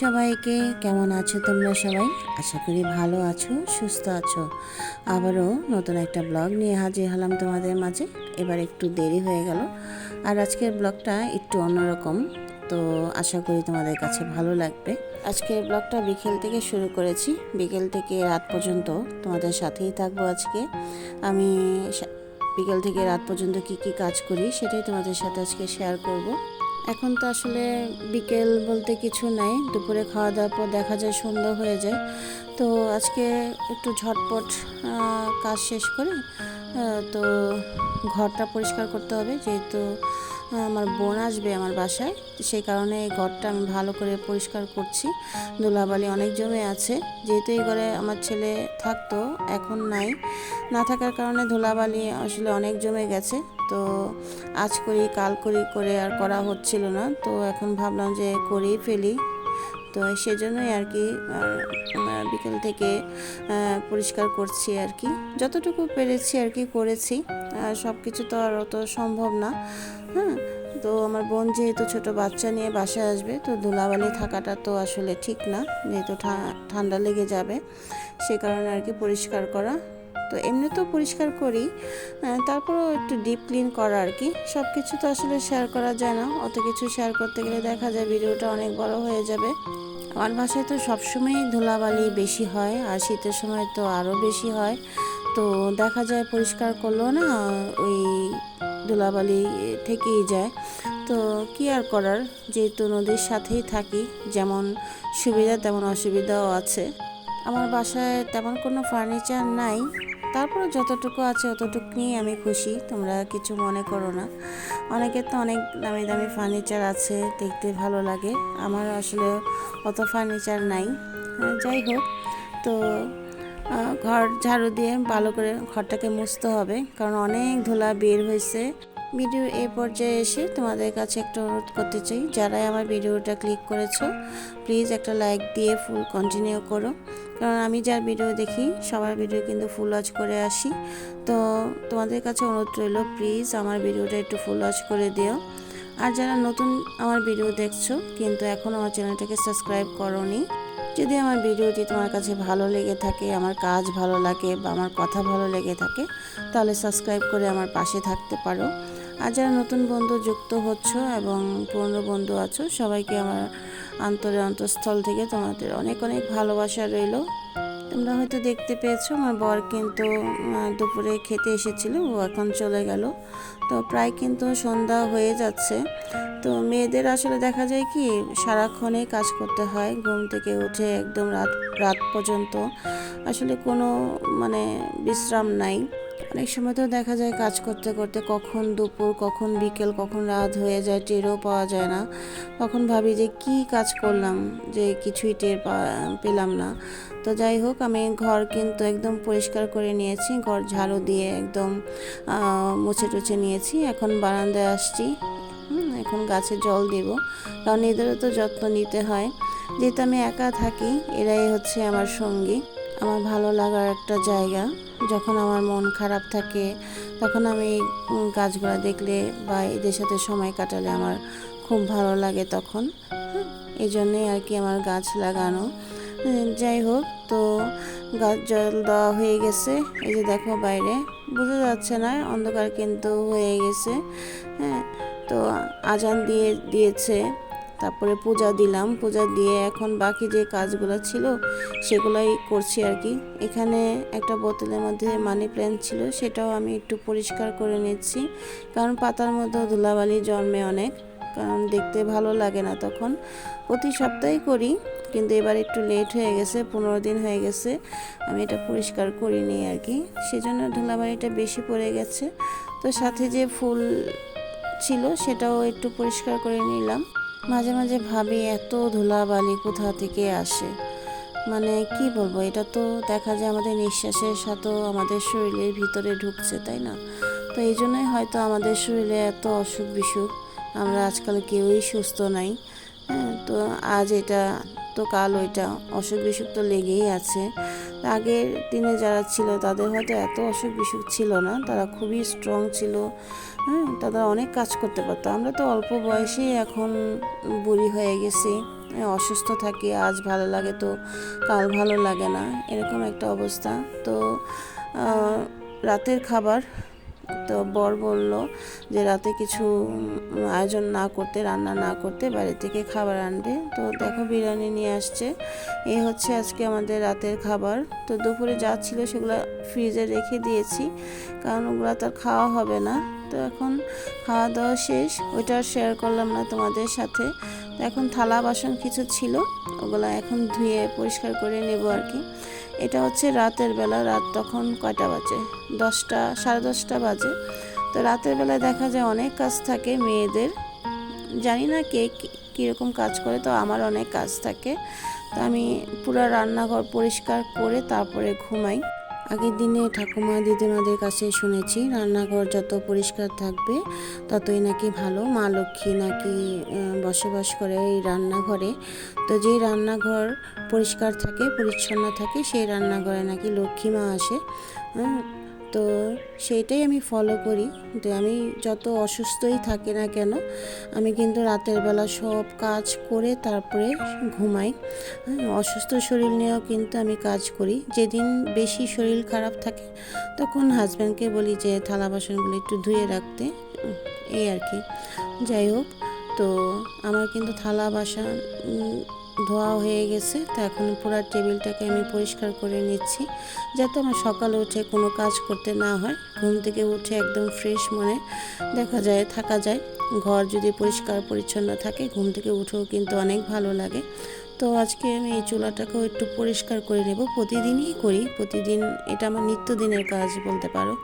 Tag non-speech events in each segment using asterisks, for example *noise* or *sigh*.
সবাইকে কেমন আছো তোমরা সবাই? আশা করি ভালো আছো, সুস্থ আছো। আবারও নতুন একটা ব্লগ নিয়ে হাজির হলাম তোমাদের মাঝে। এবার একটু দেরি হয়ে গেল। আর আজকের ব্লগটা একটু অন্যরকম, তো আশা করি তোমাদের কাছে ভালো লাগবে। আজকের ব্লগটা বিকেল থেকে শুরু করেছি। বিকেল থেকে রাত পর্যন্ত তোমাদের সাথেই থাকব আজকে। আমি বিকেল থেকে রাত পর্যন্ত কি কি কাজ করি সেটাই তোমাদের সাথে আজকে শেয়ার করব। এখন তো আসলে বিকেল বলতে কিছু নাই। দুপুরে খাওয়া দাওয়ার পর দেখা যায় সন্ধ্যা হয়ে যায়। তো আজকে একটু ঝটপট কাজ শেষ করে তো ঘরটা পরিষ্কার করতে হবে। যেহেতু আমার বোন আসবে আমার বাসায়। সেই কারণে এই ঘরটা আমি ভালো করে পরিষ্কার করছি। ধুলাবালি অনেক জমে আছে। যেহেতু এই ঘরে আমার ছেলে থাকতো, এখন নাই। না থাকার কারণে ধুলাবালি আসলে অনেক জমে গেছে। তো আজ করি, কাল করি, করে আর করা হচ্ছিল না। তো এখন ভাবলাম যে করেই ফেলি। তো সেজন্যই আর কি বিকেল থেকে পরিষ্কার করছি আর কি। যতটুকু পেরেছি আর কি করেছি। সব কিছু তো আর অত সম্ভব না। হ্যাঁ তো আমার বোন যেহেতু ছোট বাচ্চা নিয়ে বাসায় আসবে, তো ধুলাবালি থাকাটা তো আসলে ঠিক না, যেহেতু ঠান্ডা লেগে যাবে, সে কারণে আর কি পরিষ্কার করা। তো এমনিতেও পরিষ্কার করি তারপরেও একটু ডিপ ক্লিন করা আর কি। সব কিছু তো আসলে শেয়ার করা যায় না, অত কিছু শেয়ার করতে গেলে দেখা যায় ভিডিওটা অনেক বড় হয়ে যাবে। আমার বাসায় তো সবসময়ই ধুলাবালি বেশি হয়, আর শীতের সময় তো আরও বেশি হয়। তো দেখা যায় পরিষ্কার করলেও না, ওই ধুলাবালি থেকেই যায়। তো কি আর করার? যেহেতু নদীর সাথেই থাকি যেমন সুবিধা তেমন অসুবিধাও আছে। আমার বাসায় তেমন কোনো ফার্নিচার নাই। তারপরে যতটুকু আছে অতটুকু নিয়ে আমি খুশি তোমরা কিছু মনে করো না। অনেকের তো অনেক দামি দামি ফার্নিচার আছে দেখতে ভালো লাগে। আমার আসলে অত ফার্নিচার নাই। হ্যাঁ, যাই হোক। তো ঘর ঝাড়ু দিয়ে ভালো করে ঘরটাকে মুছতে হবে, কারণ অনেক ধুলা বের হয়েছে। ভিডিও এই পর্যায়ে এসে তোমাদের কাছে একটা অনুরোধ করতে চাই, যারাই আমার ভিডিওটা ক্লিক করেছ প্লিজ একটা লাইক দিয়ে ফুল কন্টিনিউ করো। কারণ আমি যার ভিডিও দেখি, সবার ভিডিও কিন্তু ফুল ওয়াচ করে আসি। তো তোমাদের কাছে অনুরোধ রইল প্লিজ আমার ভিডিওটা একটু ফুল ওয়াচ করে দিও। আর যারা নতুন আমার ভিডিও দেখছ, কিন্তু এখন আমার চ্যানেলটাকে সাবস্ক্রাইব করোনি যদি আমার ভিডিওটি তোমার কাছে ভালো লেগে থাকে, আমার কাজ ভালো লাগে বা আমার কথা ভালো লেগে থাকে, তাহলে সাবস্ক্রাইব করে আমার পাশে থাকতে পারো। আর যারা নতুন বন্ধু যুক্ত হচ্ছ এবং পুরনো বন্ধু আছো, সবাইকে আমার আন্তরে অন্তঃস্থল থেকে তোমাদের অনেক অনেক ভালোবাসা রইল। তোমরা হয়তো দেখতে পেয়েছ, আমার বর কিন্তু দুপুরে খেতে এসেছিল, ও এখন চলে গেল। তো প্রায় কিন্তু সন্ধ্যা হয়ে যাচ্ছে। তো মেয়েদের আসলে দেখা যায় কি, সারাক্ষণে কাজ করতে হয়, ঘুম থেকে উঠে একদম রাত রাত পর্যন্ত। আসলে কোনো মানে বিশ্রাম নাই। অনেক সময় তো দেখা যায় কাজ করতে করতে কখন দুপুর, কখন বিকেল, কখন রাত হয়ে যায়, টেরও পাওয়া যায় না। তখন ভাবি যে কি কাজ করলাম যে কিছুই টের পেলাম না। তো যাই হোক, আমি ঘর কিন্তু একদম পরিষ্কার করে নিয়েছি, ঘর ঝাড়ু দিয়ে একদম মুছে টুছে নিয়েছি। এখন বারান্দায় আসছি এখন গাছে জল দেব। কারণ এদেরও তো যত্ন নিতে হয়। যেহেতু আমি একা থাকি, এরাই হচ্ছে আমার সঙ্গী। আমার ভালো লাগার একটা জায়গা। যখন আমার মন খারাপ থাকে, তখন আমি গাছগুলো দেখলে বা এদের সাথে সময় কাটালে আমার খুব ভালো লাগে তখন। এই জন্যই আর কি আমার গাছ লাগানো। যাই হোক, তো গাছ জল দেওয়া হয়ে গেছে। এই যে দেখো বাইরে, বোঝা যাচ্ছে না, অন্ধকার কিন্তু হয়ে গেছে। হ্যাঁ তো আজান দিয়ে দিয়েছে। তারপরে পূজা দিলাম। পূজা দিয়ে এখন বাকি যে কাজগুলো ছিল, সেগুলোই করছি আর কি। এখানে একটা বোতলের মধ্যে মানি প্ল্যান্ট ছিল, সেটাও আমি একটু পরিষ্কার করে নিচ্ছি। কারণ পাতার মধ্যে ধুলাবালি জন্মে অনেক, কারণ দেখতে ভালো লাগে না তখন। প্রতি সপ্তাহে করি, কিন্তু এবার একটু লেট হয়ে গেছে, পনেরো দিন হয়ে গেছে। আমি এটা পরিষ্কার করিনি আর কি। সেজন্য ধুলাবালিটা বেশি পড়ে গেছে। তো সাথে যে ফুল ছিল, সেটাও একটু পরিষ্কার করে নিলাম। মাঝে মাঝে ভাবি, এত ধুলাবালি কোথা থেকে আসে? মানে কি বলব, এটা তো দেখা যায় আমাদের নিঃশ্বাসের সাথেও আমাদের শরীরের ভিতরে ঢুকছে, তাই না? তো এই জন্যই হয়তো আমাদের শরীরে এত অসুখ বিসুখ, আমরা আজকাল কেউই সুস্থ নাই। হ্যাঁ তো আজ এটা, তো কাল ওইটা, অসুখ বিসুখ তো লেগেই আছে। আগের দিনে যারা ছিল, তাদের হয়তো এত অসুখ বিসুখ ছিল না, তারা খুবই স্ট্রং ছিল। হ্যাঁ তারা অনেক কাজ করতে পারতো। আমরা তো অল্প বয়সে এখন বুড়ি হয়ে গেছি। অসুস্থ থাকি, আজ ভালো লাগে তো কাল ভালো লাগে না, এরকম একটা অবস্থা। তো রাতের খাবার তো বর বলল যে রাতে কিছু আয়োজন না করতে, রান্না না করতে বাড়ি থেকে খাবার আনবে। তো দেখো বিরিয়ানি নিয়ে আসছে। এই হচ্ছে আজকে আমাদের রাতের খাবার। তো দুপুরে যা ছিল সেগুলো ফ্রিজে রেখে দিয়েছি, কারণ ওগুলো তো আর খাওয়া হবে না। তো এখন খাওয়া দাওয়া শেষ। ওইটা শেয়ার করলাম না তোমাদের সাথে। এখন থালা বাসন কিছু ছিল, ওগুলো এখন ধুয়ে পরিষ্কার করে নেব আর কি। এটা হচ্ছে রাতের বেলা, রাত তখন কয়টা বাজে? দশটা, সাড়ে দশটা বাজে। তো রাতের বেলায় দেখা যায় অনেক কাজ থাকে মেয়েদের। জানি না কে কীরকম কাজ করে, তো আমার অনেক কাজ থাকে। তো আমি পুরো রান্নাঘর পরিষ্কার করে তারপরে ঘুমাই। আগের দিনে ঠাকুমা দিদিমাদের কাছে শুনেছি, রান্নাঘর যত পরিষ্কার থাকবে, ততই নাকি ভালো। মা লক্ষ্মী নাকি বসবাস করে এই রান্নাঘরে। তো যেই রান্নাঘর পরিষ্কার থাকে, পরিচ্ছন্ন থাকে, সেই রান্নাঘরে নাকি লক্ষ্মী মা আসে। তো সেইটাই আমি ফলো করি যে আমি যত অসুস্থই থাকি না কেন আমি কিন্তু রাতের বেলা সব কাজ করে তারপরে ঘুমাই। হ্যাঁ, অসুস্থ শরীর নিয়েও কিন্তু আমি কাজ করি। যেদিন বেশি শরীর খারাপ থাকে তখন হাজব্যান্ডকে বলি যে থালা বাসনগুলো একটু ধুয়ে রাখতে। এই আর কি। যাই হোক তো আমার কিন্তু থালা বাসন ধোয়া হয়ে গেছে, তো এখন পুরো টেবিলটাকে আমি পরিষ্কার করে নিচ্ছি, যাতে আমার সকালে উঠে কোনো কাজ করতে না হয়। ঘুম থেকে উঠে একদম ফ্রেশ মনে দেখা যায়, থাকা যায়। ঘর যদি পরিষ্কার পরিচ্ছন্ন থাকে, ঘুম থেকে উঠেও কিন্তু অনেক ভালো লাগে। তো আজকে আমি এই চুলাটাকেও একটু পরিষ্কার করে নেব, প্রতিদিনই করি, প্রতিদিন এটা আমার নিত্যদিনের কাজ বলতে পারো।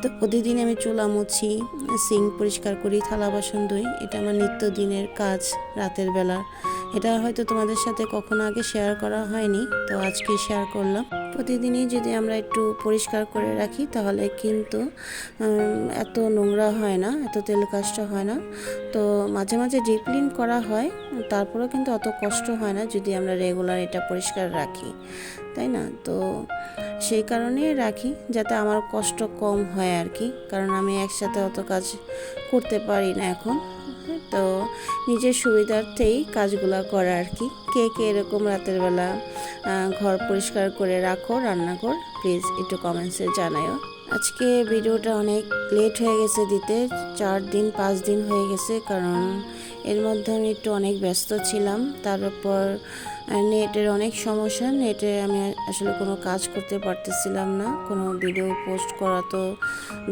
তো প্রতিদিন আমি চুলা মুছি সিঙ্ক পরিষ্কার করি, থালা বাসন ধুই, এটা আমার নিত্যদিনের কাজ রাতের বেলা। এটা হয়তো তোমাদের সাথে কখনো আগে শেয়ার করা হয়নি, তো আজকে শেয়ার করলাম। প্রতিদিনই যদি আমরা একটু পরিষ্কার করে রাখি, তাহলে কিন্তু এত নোংরা হয় না, এত তেল কাজটা হয় না। তো মাঝে মাঝে ডিপ ক্লিন করা হয়, তারপরেও কিন্তু অত কষ্ট হয় না যদি আমরা রেগুলার এটা পরিষ্কার রাখি, তাই না? তো সেই কারণেই রাখি, যাতে আমার কষ্ট কম হয় আর কি, কারণ আমি একসাথে অত কাজ করতে পারি না এখন। তো নিজের সুবিধার্থেই কাজগুলো করা আর কি। কে কে এরকম রাতের বেলা ঘর পরিষ্কার করে রাখো, রান্না কর প্লিজ একটু কমেন্টসে জানায়ও। আজকে ভিডিওটা অনেক লেট হয়ে গেছে দিতে, চার দিন, পাঁচ দিন হয়ে গেছে, কারণ এর মধ্যে আমি একটু অনেক ব্যস্ত ছিলাম। তার উপর নেটের অনেক সমস্যা। নেটে আমি আসলে কোনো কাজ করতে পারতেছিলাম না। কোনো ভিডিও পোস্ট করা তো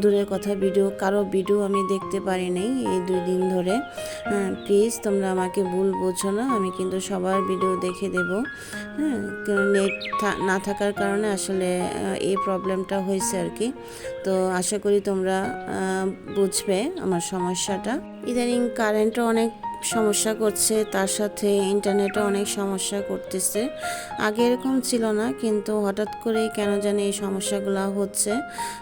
দূরের কথা। ভিডিও কারও ভিডিও আমি দেখতে পারি নাই এই দুই দিন ধরে। প্লিজ তোমরা আমাকে ভুল বোঝো না। আমি কিন্তু সবার ভিডিও দেখে দেব। হ্যাঁ নেট না থাকার কারণে আসলে এই প্রবলেমটা হয়েছে আর কি। তো আশা করি তোমরা বুঝবে আমার সমস্যাটা। ইদানিং কারেন্টও অনেক সমস্যা করছে তার সাথে ইন্টারনেটও অনেক সমস্যা করতেছে। আগে এরকম ছিল না কিন্তু হঠাৎ করেই কেন জানি এই সমস্যাগুলো হচ্ছে।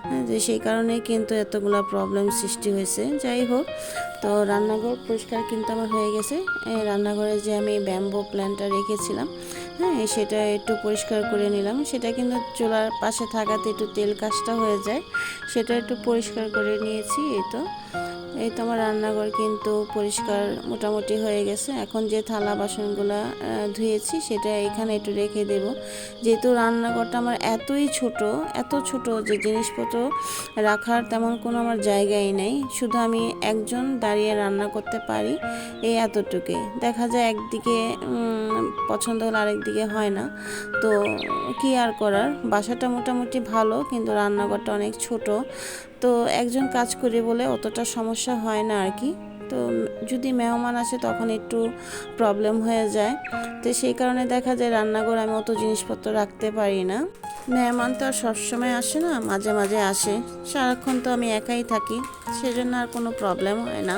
হ্যাঁ, যে সেই কারণে কিন্তু এতগুলা প্রবলেম সৃষ্টি হয়েছে। যাই হোক তো রান্নাঘর পরিষ্কার কিন্তু আমার হয়ে গেছে। রান্নাঘরে যে আমি ব্যাম্বো প্ল্যানটা রেখেছিলাম হ্যাঁ সেটা একটু পরিষ্কার করে নিলাম। সেটা কিন্তু চুলার পাশে থাকাতে একটু তেল কাজটা হয়ে যায় সেটা একটু পরিষ্কার করে নিয়েছি এই তো। এই তো আমার রান্নাঘর কিন্তু পরিষ্কার মোটামুটি হয়ে গেছে। এখন যে থালা বাসনগুলো ধুয়েছি সেটা এখানে একটু রেখে দেব। যেহেতু রান্নাঘরটা আমার এতই ছোট, এত ছোট যে জিনিসপত্র রাখার তেমন কোনো আমার জায়গাই নেই। শুধু আমি একজন দাঁড়িয়ে রান্না করতে পারি, এই এতটুকুই। দেখা যায় একদিকে পছন্দ হলে আরেকদিকে হয় না। তো কি আর করার? বাসাটা মোটামুটি ভালো, কিন্তু রান্নাঘরটা অনেক ছোট। তো একজন কাজ করে বলে অতটা সমস্যা হয় না আর কি। তো যদি মেহমান আসে তখন একটু প্রবলেম হয়ে যায়। তো সেই কারণে দেখা যায় রান্নাঘর আমি অত জিনিসপত্র রাখতে পারি না। মেহমান তো আর সবসময় আসে না, মাঝে মাঝে আসে। সারাক্ষণ তো আমি একাই থাকি, সেজন্য আর কোনো প্রবলেম হয় না।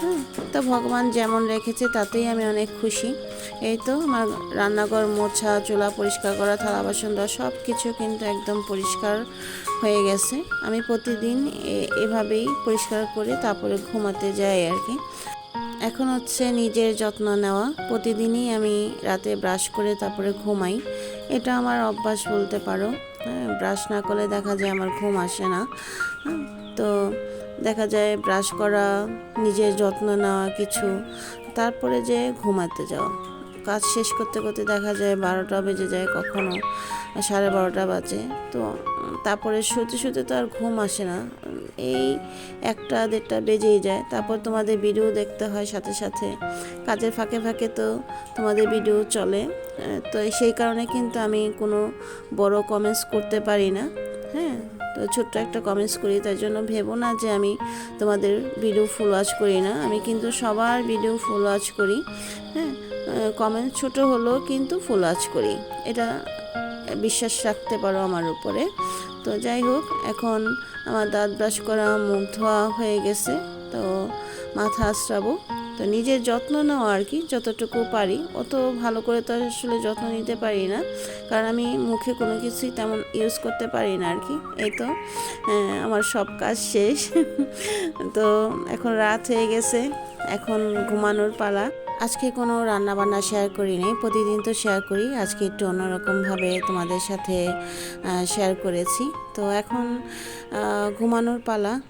হ্যাঁ তো ভগবান যেমন রেখেছে, তাতেই আমি অনেক খুশি। এই তো আমার রান্নাঘর মোছা, চুলা পরিষ্কার করা, থালা বাসন দেওয়া সব কিছু কিন্তু একদম পরিষ্কার হয়ে গেছে। আমি প্রতিদিন এভাবেই পরিষ্কার করে তারপরে ঘুমাতে যাই আর কি। এখন হচ্ছে নিজের যত্ন নেওয়া। প্রতিদিনই আমি রাতে ব্রাশ করে তারপরে ঘুমাই। এটা আমার অভ্যাস বলতে পারো। হ্যাঁ ব্রাশ না করলে দেখা যায় আমার ঘুম আসে না। হ্যাঁ, তো দেখা যায় ব্রাশ করা নিজের যত্ন নেওয়া কিছু তারপরে যে ঘুমাতে যাওয়া। কাজ শেষ করতে করতে দেখা যায় বারোটা বেজে যায় কখনো, সাড়ে বারোটা বাজে। তো, তারপরে শুতে শুতে তো আর ঘুম আসে না। এই একটা দেড়টা বেজেই যায়। তারপর তোমাদের ভিডিও দেখতে হয় সাথে সাথে। কাজের ফাঁকে ফাঁকে তো তোমাদের ভিডিও চলে। তো সেই কারণে কিন্তু আমি কোনো বড় কমেন্টস করতে পারি না। হ্যাঁ তো ছোট্ট একটা কমেন্টস করি। তাই জন্য ভেবো না যে আমি তোমাদের ভিডিও ফুল ওয়াচ করি না। আমি কিন্তু সবার ভিডিও ফুল ওয়াচ করি। হ্যাঁ কমেন্ট ছোট হলেও কিন্তু ফুল আজ করি। এটা বিশ্বাস রাখতে পারো আমার উপরে। তো যাই হোক এখন আমার দাঁত ব্রাশ করা মুখ ধোয়া হয়ে গেছে তো মাথা আশ্রাবো তো নিজের যত্ন নেওয়া আর কি যতটুকু পারি। অত ভালো করে তো আসলে যত্ন নিতে পারি না কারণ আমি মুখে কোনো কিছুই তেমন ইউজ করতে পারি না আর কি। এই তো আহ, আমার সব কাজ শেষ। *laughs* তো এখন রাত হয়ে গেছে এখন ঘুমানোর পালা। আজকে কোনো রান্না বান্না শেয়ার করি নাই। প্রতিদিন তো শেয়ার করি। আজকে একটু অন্যরকমভাবে তোমাদের সাথে শেয়ার করেছি। তো এখন ঘুমানোর পালা।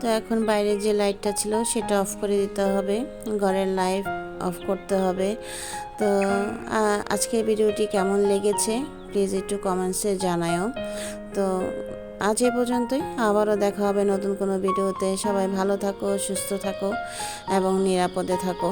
তো এখন বাইরে যে লাইটটা ছিল সেটা অফ করে দিতে হবে। ঘরের লাইট অফ করতে হবে। তো আহ, আজকের ভিডিওটি কেমন লেগেছে প্লিজ একটু কমেন্টসে জানায়ও। তো আজ এ পর্যন্তই। আবারও দেখা হবে নতুন কোনো ভিডিওতে। সবাই ভালো থাকো সুস্থ থাকো এবং নিরাপদে থাকো।